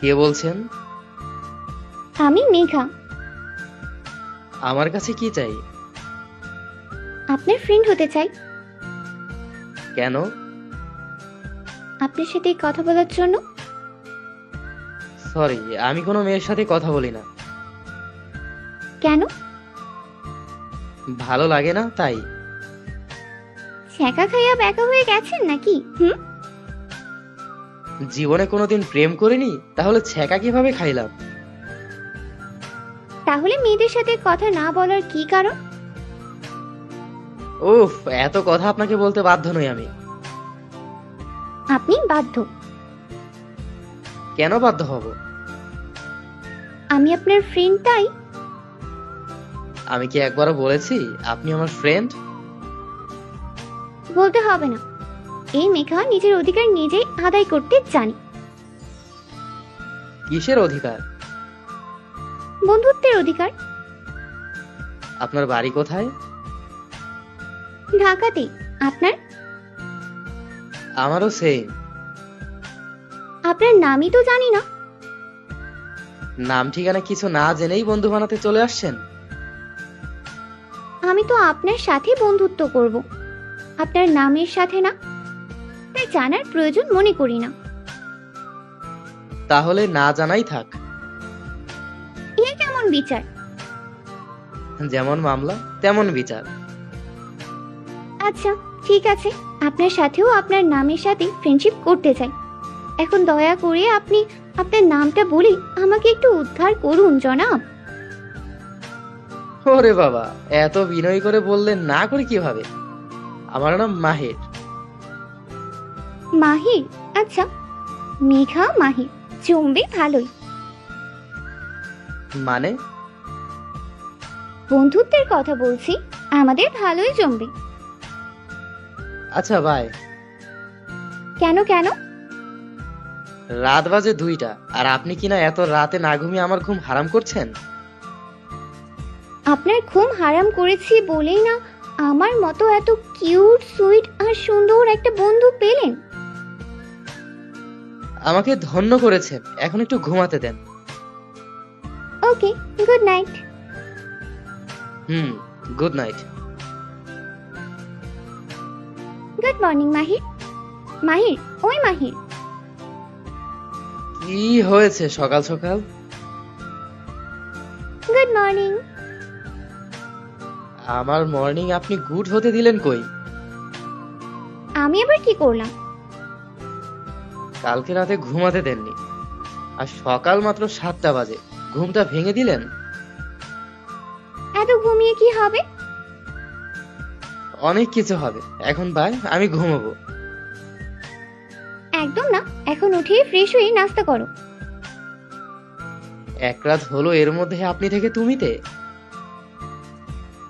কে বলছেন? আমি মেঘা। আমার কাছে কি চাই? আপনার ফ্রেন্ড হতে চাই। কেন? আপনার সাথে কথা বলার জন্য। সরি আমি কোনো মেয়ের সাথে কথা বলি না। কেন? ভালো লাগে না তাই। ছ্যাঁকা খাইয়া ব্যাকা হয়ে গেছেন নাকি? হুম? জীবনে কোনোদিন প্রেম করিনি তাহলে ছ্যাঁকা কীভাবে খাইলাম? তাহলে মেয়েদের সাথে কথা না বলার কি কারণ? উফ এত কথা আপনাকে বলতে বাধ্য নই আমি। আপনি বাধ্য। কেন বাধ্য হব? আমি আপনার ফ্রেন্ড তাই। আমি কি একবারও বলেছি আপনি আমার ফ্রেন্ড বলতে হবে না। এই মেঘা নিজের অধিকার নিজেই আদায় করতে জানি। কিসের অধিকার? বন্ধুত্বের অধিকার। আপনার বাড়ি কোথায়? ঢাকাতে। আপনার? আমারও সেম আপনার নামই তো জানি না। নাম ঠিকানা কিছু না জেনেই বন্ধু বানাতে চলে আসছেন? আমি তো আপনার সাথে বন্ধুত্ব করব। আপনার নামের সাথে না। তাই জানার প্রয়োজন মনে করি না। তাহলে না জানাই থাক। এ কেমন বিচার? যেমন মামলা তেমন বিচার। আচ্ছা ঠিক আছে। আপনার সাথেও আপনার নামের সাথে ফ্রেন্ডশিপ করতে চাই। এখন দয়া করে আপনি আপনার নামটা বলে আমাকে একটু উদ্ধার করুন জনাব। ওরে বাবা এত বিনয় করে বললেন না করে কীভাবে? আমার নাম মাহির। মাহির আচ্ছা। মেঘা মাহি জমবে ভালোই। মানে? বন্ধুত্বের কথা বলছি আমাদের ভালোই জমবে। আচ্ছা ভাই কেন কেন? রাত বাজে দুইটা আর আপনি কি না এত রাতে না ঘুমিয়ে আমার ঘুম হারাম করছেন? আপনার ঘুম হারাম করেছি বলেই না আমার মতো এত কিউট সুইট আর সুন্দর একটা বন্ধু পেলেন? আমাকে ধন্য করেছেন এখন একটু ঘুমাতে দেন। Okay good night. Hmm good night. Good morning Mahir. Mahir ওই মাহির। কি হয়েছে সকাল সকাল? Good morning. আমার মর্নিং আপনি গুড হতে দিলেন কই? আমি আবার কি করলাম? কালকে রাতে ঘুমাতে দেননি। আর সকাল মাত্র সাতটা বাজে। ঘুমটা ভেঙে দিলেন? এত ঘুমিয়ে কি হবে? অনেক কিছু হবে। এখন বাই আমি ঘুমাবো। একদম না। এখন উঠে ফ্রেশ হয়ে নাস্তা করো। এক রাত হলো এর মধ্যে আপনি থেকে তুমিতে?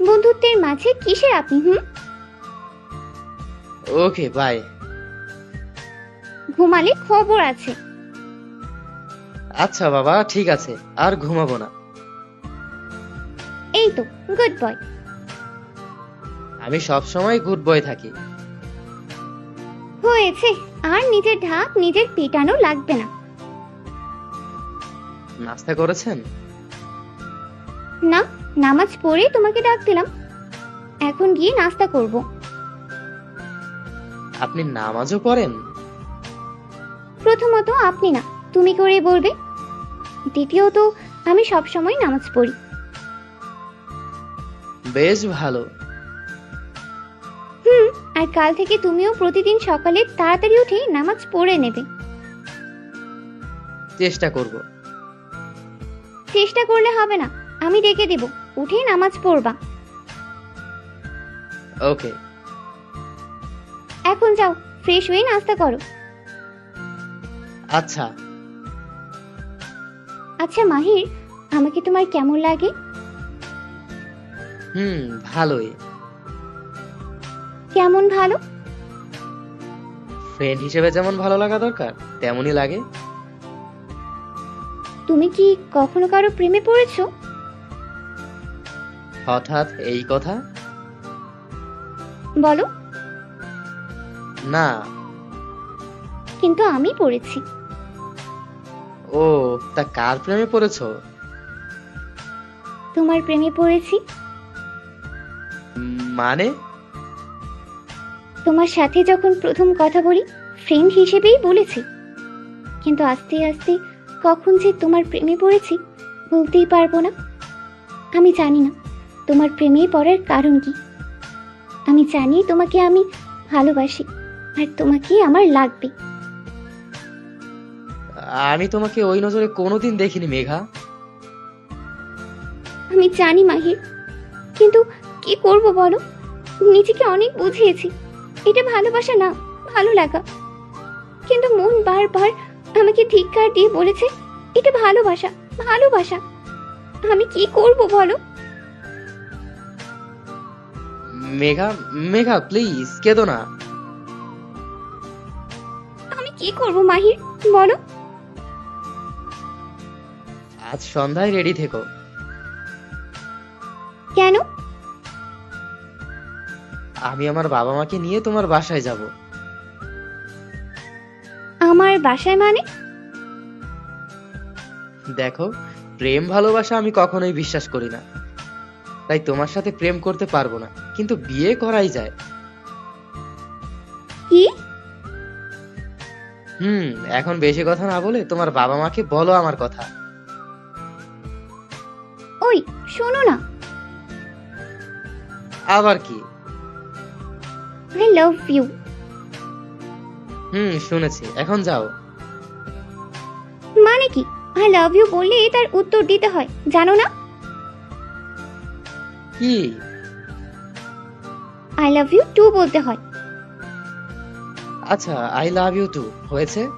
বন্ধুত্বের মাঝে কিসের আপনি হুম? ওকে বাই ঘুমালে খবর আছে। আচ্ছা বাবা ঠিক আছে আর ঘুমাবো না। এই তো গুড বয় আমি সব সময় গুড বয় থাকি। হয়েছে আর নিজের ঢাক নিজের পিটানো লাগবে না। নাস্তা করেছেন? না নামাজ পড়ে তোমাকে ডাক দিলাম। এখন গিয়ে নাস্তা করব। আপনি নামাজও পড়েন? প্রথমত আপনি না তুমি করে বলবে। দ্বিতীয়ত আমি সব সময় নামাজ পড়ি। বেশ ভালো। হুম আর কাল থেকে তুমিও প্রতিদিন সকালে তাড়াতাড়ি উঠে নামাজ পড়ে নেবে। চেষ্টা করব। চেষ্টা করলে হবে না আমি ডেকে দেব উঠে নামাজ পড়বা। ওকে। এখন যাও ফ্রেশ হয়ে নাস্তা করো। আচ্ছা। আচ্ছা মাহির আমাকে তোমার কেমন লাগে? হুম ভালোই। কেমন ভালো? ফ্রেন্ড হিসেবে যেমন ভালো লাগা দরকার তেমনই লাগে। তুমি কি কখনো কারও প্রেমে পড়েছো? হঠাৎ এই কথা? বলো। না কিন্তু আমি পড়েছি। ও তা কার প্রেমে পড়েছো? তোমার প্রেমে পড়েছি? মানে? তোমার সাথে যখন প্রথম কথা বলি ফ্রেন্ড হিসেবেই বলেছি। কিন্তু আস্তে আস্তে কখন যে তোমার প্রেমে পড়েছি বলতেই পারব না। আমি জানি না তোমার প্রেমে পড়ার কারণ কি? আমি জানি তোমাকে আমি ভালোবাসি আর তোমাকে আমার লাগবে। আমি তোমাকে ওই নজরে কোনোদিন দেখিনি মেঘা। আমি জানি মাহির কিন্তু কি করব বলো? নিজেকে অনেক বুঝিয়েছি। এটা ভালোবাসা না ভালো লাগা। কিন্তু মন বারবার আমাকে ধিক্কার দিয়ে বলেছে এটা ভালোবাসা ভালোবাসা। আমি কি করব বলো? মেঘা মেঘা প্লিজ কেঁদো না। আমি কি করব মাহির বলো। আজ সন্ধ্যায় রেডি থেকো। কেন? আমি আমার বাবা মাকে নিয়ে তোমার বাসায় যাব। আমার বাসায় মানে? দেখো প্রেম ভালোবাসা আমি কখনোই বিশ্বাস করি না। তাই তোমার সাথে প্রেম করতে পারব না কিন্তু বিয়ে করাই যায়। কি? হুম এখন বেশি কথা না বলে তোমার বাবা মাকে বলো আমার কথা। ওই শোনো না। আবার কি? আই লাভ ইউ হুম শুনেছি। এখন যাও। মানে কি? আই লাভ ইউ বললে তার উত্তর দিতে হয় জানো না? কি? আই লাভ ইউ টু বলতে হয়। আচ্ছা আই লাভ ইউ টু হয়েছে?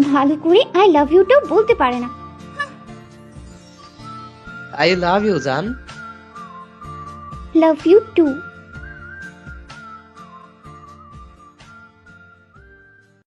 ভালো করে আই লাভ ইউ ইউটাও বলতে পারে না। আই লাভ ইউ জান লাভ ইউ টু